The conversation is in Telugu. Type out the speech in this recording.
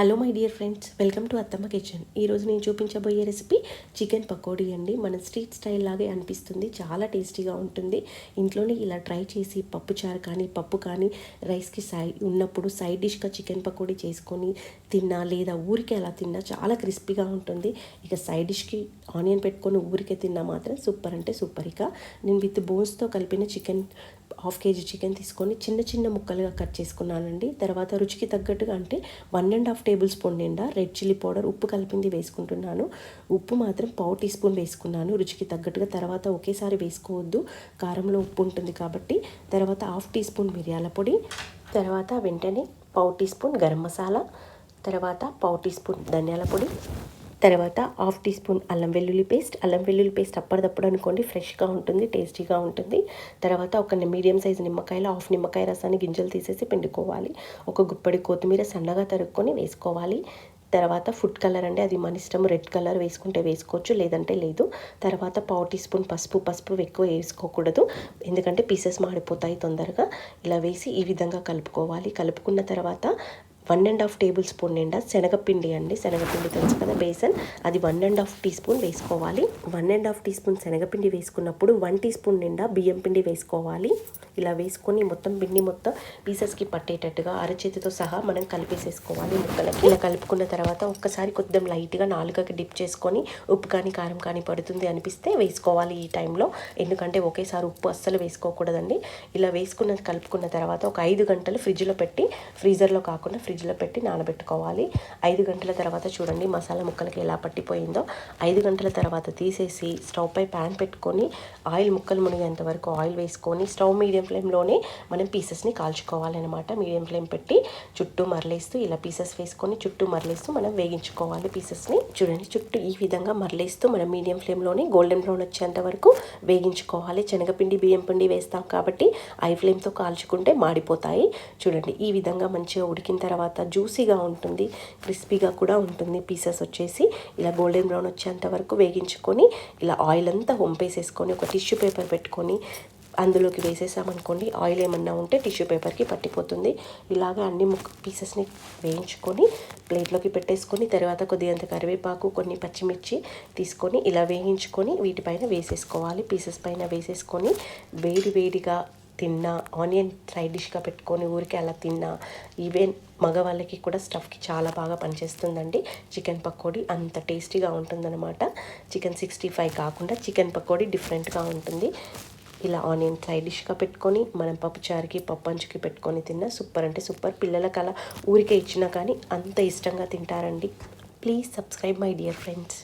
Hello my dear friends welcome to Attamma kitchen ఈరోజు నేను చూపించబోయే రెసిపీ చికెన్ పకోడీ అండి. మన స్ట్రీట్ స్టైల్ లాగే అనిపిస్తుంది. చాలా టేస్టీగా ఉంటుంది. ఇంట్లోనే ఇలా ట్రై చేసి పప్పుచారు కానీ పప్పు కానీ రైస్కి సై ఉన్నప్పుడు సైడ్ డిష్గా చికెన్ పకోడీ చేసుకొని తిన్నా లేదా ఊరికే అలా తిన్నా చాలా క్రిస్పీగా ఉంటుంది. ఇక సైడ్ డిష్కి ఆనియన్ పెట్టుకొని ఊరికే తిన్నా మాత్రం సూపర్ అంటే సూపర్ ఇక నేను విత్ బోన్స్తో కలిపిన చికెన్ హాఫ్ కేజీ చికెన్ తీసుకొని చిన్న చిన్న ముక్కలుగా కట్ చేసుకున్నానండి. తర్వాత రుచికి తగ్గట్టుగా అంటే one and half tablespoon నిండా రెడ్ చిల్లీ పౌడర్ ఉప్పు కలిపింది వేసుకుంటున్నాను. ఉప్పు మాత్రం పావు టీ స్పూన్ వేసుకున్నాను. రుచికి తగ్గట్టుగా తర్వాత ఒకేసారి వేసుకోవద్దు. కారంలో ఉప్పు ఉంటుంది కాబట్టి తర్వాత హాఫ్ టీ స్పూన్ మిరియాల పొడి తర్వాత వెంటనే పావు టీ స్పూన్ గరం మసాలా తర్వాత పావు టీ స్పూన్ ధనియాల పొడి తర్వాత హాఫ్ టీ స్పూన్ అల్లం వెల్లుల్లి పేస్ట్. అల్లం వెల్లుల్లి పేస్ట్ అప్పటిదప్పుడు అనుకోండి ఫ్రెష్గా ఉంటుంది టేస్టీగా ఉంటుంది. తర్వాత ఒక మీడియం సైజు నిమ్మకాయలో హాఫ్ నిమ్మకాయ రసాన్ని గింజలు తీసేసి పిండుకోవాలి. ఒక గుప్పడి కొత్తిమీర సన్నగా తరుక్కొని వేసుకోవాలి. తర్వాత ఫుడ్ కలర్ అంటే అది మన ఇష్టం రెడ్ కలర్ వేసుకుంటే వేసుకోవచ్చు లేదంటే లేదు. తర్వాత పావు టీ స్పూన్ పసుపు పసుపు ఎక్కువ వేసుకోకూడదు. ఎందుకంటే పీసెస్ మాడిపోతాయి తొందరగా. ఇలా వేసి ఈ విధంగా కలుపుకోవాలి. కలుపుకున్న తర్వాత one and half tablespoon నిండా శనగపిండి అండి. శనగపిండి తెలుసు కదా బేసన్. అది one and half teaspoon వేసుకోవాలి. One and half teaspoon శనగపిండి వేసుకున్నప్పుడు వన్ టీ స్పూన్ నిండా బియ్యం పిండి వేసుకోవాలి. ఇలా వేసుకొని మొత్తం పిండి మొత్తం పీసెస్కి పట్టేటట్టుగా అరచేతితో సహా మనం కలిపేసేసుకోవాలి ముక్కలకి. ఇలా కలుపుకున్న తర్వాత ఒక్కసారి కొద్దిగా లైట్గా నాలుగకి డిప్ చేసుకొని ఉప్పు కానీ కారం కానీ పడుతుంది అనిపిస్తే వేసుకోవాలి ఈ టైంలో ఎందుకంటే ఒకేసారి ఉప్పు అస్సలు వేసుకోకూడదండి. ఇలా వేసుకున్న కలుపుకున్న తర్వాత ఒక ఐదు గంటలు ఫ్రిడ్జ్లో పెట్టి ఫ్రీజర్లో కాకుండా ఫ్రిడ్జ్ ఫ్రిడ్జ్లో పెట్టి నానబెట్టుకోవాలి. ఐదు గంటల తర్వాత చూడండి మసాలా ముక్కలకి ఎలా పట్టిపోయిందో. ఐదు గంటల తర్వాత తీసేసి స్టవ్ పై ప్యాన్ పెట్టుకొని ఆయిల్ ముక్కలు మునిగేంత వరకు ఆయిల్ వేసుకొని స్టవ్ మీడియం ఫ్లేమ్లోనే మనం పీసెస్ని కాల్చుకోవాలన్నమాట. మీడియం ఫ్లేమ్ పెట్టి చుట్టూ మరలేస్తూ ఇలా పీసెస్ వేసుకొని చుట్టూ మరలేస్తూ మనం వేగించుకోవాలి పీసెస్ని చూడండి చుట్టూ ఈ విధంగా మరలేస్తూ మనం మీడియం ఫ్లేమ్లోనే గోల్డెన్ బ్రౌన్ వచ్చేంత వరకు వేగించుకోవాలి. శనగపిండి బియ్యం పిండి వేస్తాం కాబట్టి ఐ ఫ్లేమ్తో కాల్చుకుంటే మాడిపోతాయి. చూడండి ఈ విధంగా మంచిగా ఉడికిన తర్వాత తర్వాత జ్యూసీగా ఉంటుంది క్రిస్పీగా కూడా ఉంటుంది. పీసెస్ వచ్చేసి ఇలా గోల్డెన్ బ్రౌన్ వచ్చేంత వరకు వేగించుకొని ఇలా ఆయిల్ అంతా వంపేసేసుకొని ఒక టిష్యూ పేపర్ పెట్టుకొని అందులోకి వేసేసామనుకోండి ఆయిల్ ఏమన్నా ఉంటే టిష్యూ పేపర్కి పట్టిపోతుంది. ఇలాగ అన్ని ముక్క పీసెస్ని వేయించుకొని ప్లేట్లోకి పెట్టేసుకొని తర్వాత కొద్దిగంత కరివేపాకు కొన్ని పచ్చిమిర్చి తీసుకొని ఇలా వేయించుకొని వీటిపైన వేసేసుకోవాలి. పీసెస్ పైన వేసేసుకొని వేడి వేడిగా తిన్నా ఆనియన్ సైడ్ డిష్గా పెట్టుకొని ఊరికే అలా తిన్నా ఈవెన్ మగవాళ్ళకి కూడా స్టఫ్కి చాలా బాగా పనిచేస్తుందండి. చికెన్ పకోడీ అంత టేస్టీగా ఉంటుందన్నమాట. చికెన్ సిక్స్టీ ఫైవ్ కాకుండా చికెన్ పకోడీ డిఫరెంట్గా ఉంటుంది. ఇలా ఆనియన్ సైడ్ డిష్గా పెట్టుకొని మనం పప్పుచారుకి పప్పంచుకి పెట్టుకొని తిన్నా సూపర్ అంటే సూపర్. పిల్లలకి అలా ఊరికే ఇచ్చినా కానీ అంత ఇష్టంగా తింటారండి. Please subscribe my dear friends.